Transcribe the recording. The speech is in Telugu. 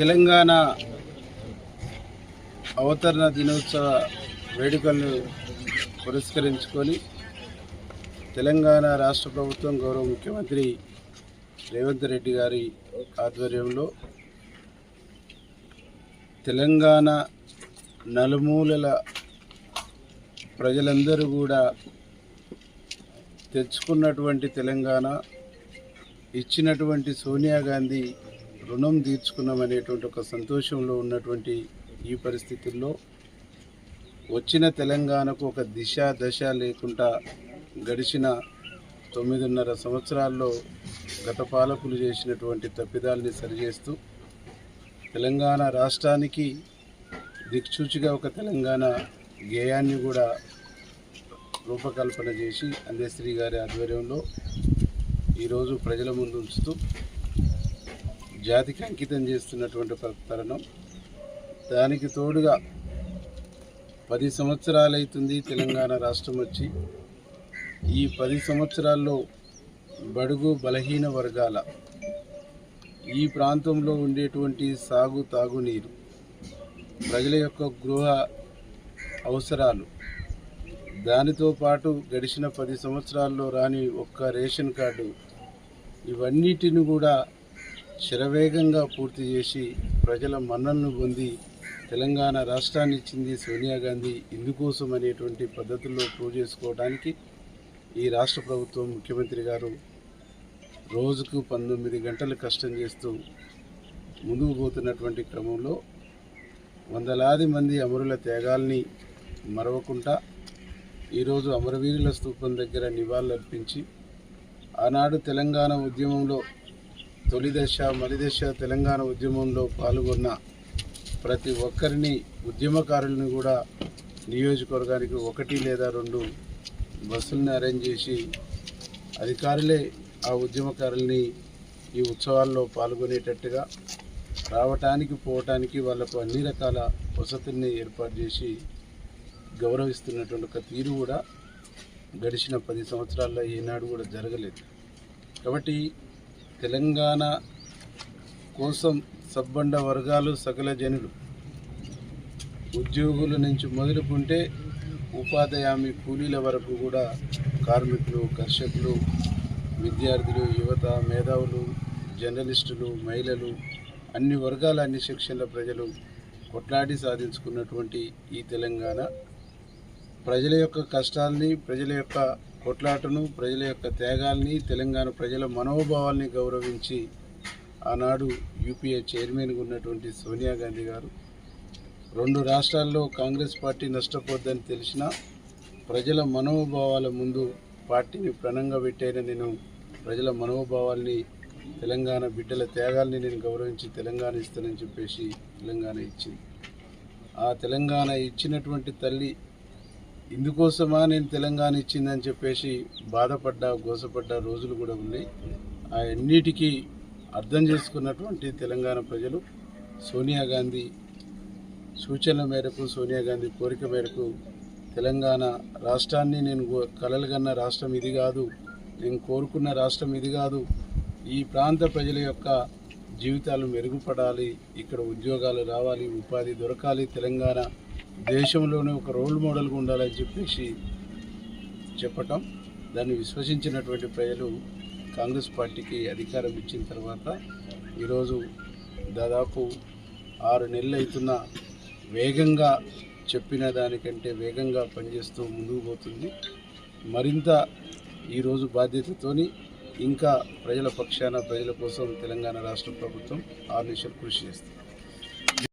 తెలంగాణ అవతరణ దినోత్సవ వేడుకలను పురస్కరించుకొని తెలంగాణ రాష్ట్ర ప్రభుత్వం గౌరవ ముఖ్యమంత్రి రేవంత్ రెడ్డి గారి ఆధ్వర్యంలో తెలంగాణ నలుమూలల ప్రజలందరూ కూడా తెచ్చుకున్నటువంటి తెలంగాణ ఇచ్చినటువంటి సోనియా గాంధీ రుణం తీర్చుకున్నామనేటువంటి ఒక సంతోషంలో ఉన్నటువంటి ఈ పరిస్థితుల్లో వచ్చిన తెలంగాణకు ఒక దిశ దశ లేకుండా గడిచిన తొమ్మిదిన్నర సంవత్సరాల్లో గత పాలకులు చేసినటువంటి తప్పిదాల్ని సరిచేస్తూ తెలంగాణ రాష్ట్రానికి దిక్సూచిగా ఒక తెలంగాణ గేయాన్ని కూడా రూపకల్పన చేసి అందశ్రీ గారి ఆధ్వర్యంలో ఈరోజు ప్రజల ముందు ఉంచుతూ జాతికి అంకితం చేస్తున్నటువంటి తరుణం. దానికి తోడుగా పది సంవత్సరాలైతుంది తెలంగాణ రాష్ట్రం వచ్చి. ఈ పది సంవత్సరాల్లో బడుగు బలహీన వర్గాల ఈ ప్రాంతంలో ఉండేటువంటి సాగు తాగునీరు ప్రజల యొక్క గృహ అవసరాలు దానితో పాటు గడిచిన పది సంవత్సరాల్లో రాని ఒక్క రేషన్ కార్డు ఇవన్నిటిని కూడా శరవేగంగా పూర్తి చేసి ప్రజల మన్నలను పొంది తెలంగాణ రాష్ట్రాన్ని ఇచ్చింది సోనియా గాంధీ ఇందుకోసం అనేటువంటి పద్ధతుల్లో ప్రూవ్ చేసుకోవడానికి ఈ రాష్ట్ర ప్రభుత్వం ముఖ్యమంత్రి గారు రోజుకు పంతొమ్మిది గంటలు కష్టం చేస్తూ ముందుకు పోతున్నటువంటి క్రమంలో వందలాది మంది అమరుల త్యాగాల్ని మరవకుండా ఈరోజు అమరవీరుల స్తూపం దగ్గర నివాళులర్పించి ఆనాడు తెలంగాణ ఉద్యమంలో తొలి దశ దశ తెలంగాణ ఉద్యమంలో పాల్గొన్న ప్రతి ఒక్కరిని ఉద్యమకారులను కూడా నియోజకవర్గానికి ఒకటి లేదా రెండు బస్సులను అరేంజ్ చేసి అధికారులే ఆ ఉద్యమకారుల్ని ఈ ఉత్సవాల్లో పాల్గొనేటట్టుగా రావటానికి పోవటానికి వాళ్ళకు అన్ని రకాల వసతుల్ని ఏర్పాటు చేసి గౌరవిస్తున్నటువంటి ఒక తీరు కూడా గడిచిన పది సంవత్సరాల్లో ఏనాడు కూడా జరగలేదు. కాబట్టి తెలంగాణ కోసం సబ్బండ వర్గాలు సకల జనులు. ఉద్యోగుల నుంచి మొదలుకుంటే ఉపాధి హామీ కూలీల వరకు కూడా కార్మికులు కర్షకులు విద్యార్థులు యువత మేధావులు జర్నలిస్టులు మహిళలు అన్ని వర్గాల అన్ని సెక్షన్ల ప్రజలు కొట్లాడి సాధించుకున్నటువంటి ఈ తెలంగాణ. ప్రజల యొక్క కష్టాల్ని ప్రజల యొక్క కొట్లాటను ప్రజల యొక్క త్యాగాల్ని తెలంగాణ ప్రజల మనోభావాల్ని గౌరవించి ఆనాడు యూపీఏ చైర్మన్గా ఉన్నటువంటి సోనియా గాంధీ గారు రెండు రాష్ట్రాల్లో కాంగ్రెస్ పార్టీ నష్టపోద్దని తెలిసినా ప్రజల మనోభావాల ముందు పార్టీని ప్రణంగా పెట్టైన నేను ప్రజల మనోభావాల్ని తెలంగాణ బిడ్డల త్యాగాల్ని నేను గౌరవించి తెలంగాణ ఇస్తానని చెప్పేసి తెలంగాణ ఇచ్చింది. ఆ తెలంగాణ ఇచ్చినటువంటి తల్లి ఇందుకోసమా నేను తెలంగాణ ఇచ్చిందని చెప్పేసి బాధపడ్డా గోసపడ్డ రోజులు కూడా ఉన్నాయి. ఆ అన్నిటికీ అర్థం చేసుకున్నటువంటి తెలంగాణ ప్రజలు సోనియా గాంధీ సూచనల మేరకు సోనియా గాంధీ కోరిక మేరకు తెలంగాణ రాష్ట్రాన్ని నేను కలలుగన్న రాష్ట్రం ఇది కాదు నేను కోరుకున్న రాష్ట్రం ఇది కాదు ఈ ప్రాంత ప్రజల యొక్క జీవితాలు మెరుగుపడాలి ఇక్కడ ఉద్యోగాలు రావాలి ఉపాధి దొరకాలి తెలంగాణ దేశంలోనే ఒక రోల్ మోడల్గా ఉండాలని చెప్పేసి చెప్పటం దాన్ని విశ్వసించినటువంటి ప్రజలు కాంగ్రెస్ పార్టీకి అధికారం ఇచ్చిన తర్వాత ఈరోజు దాదాపు ఆరు నెలలు అవుతున్న వేగంగా చెప్పిన దానికంటే వేగంగా పనిచేస్తూ ముందుకు పోతుంది. మరింత ఈరోజు బాధ్యతతోని ఇంకా ప్రజల పక్షాన ప్రజల కోసం తెలంగాణ రాష్ట్ర ప్రభుత్వం ఆర్నిషలు కృషి చేస్తుంది.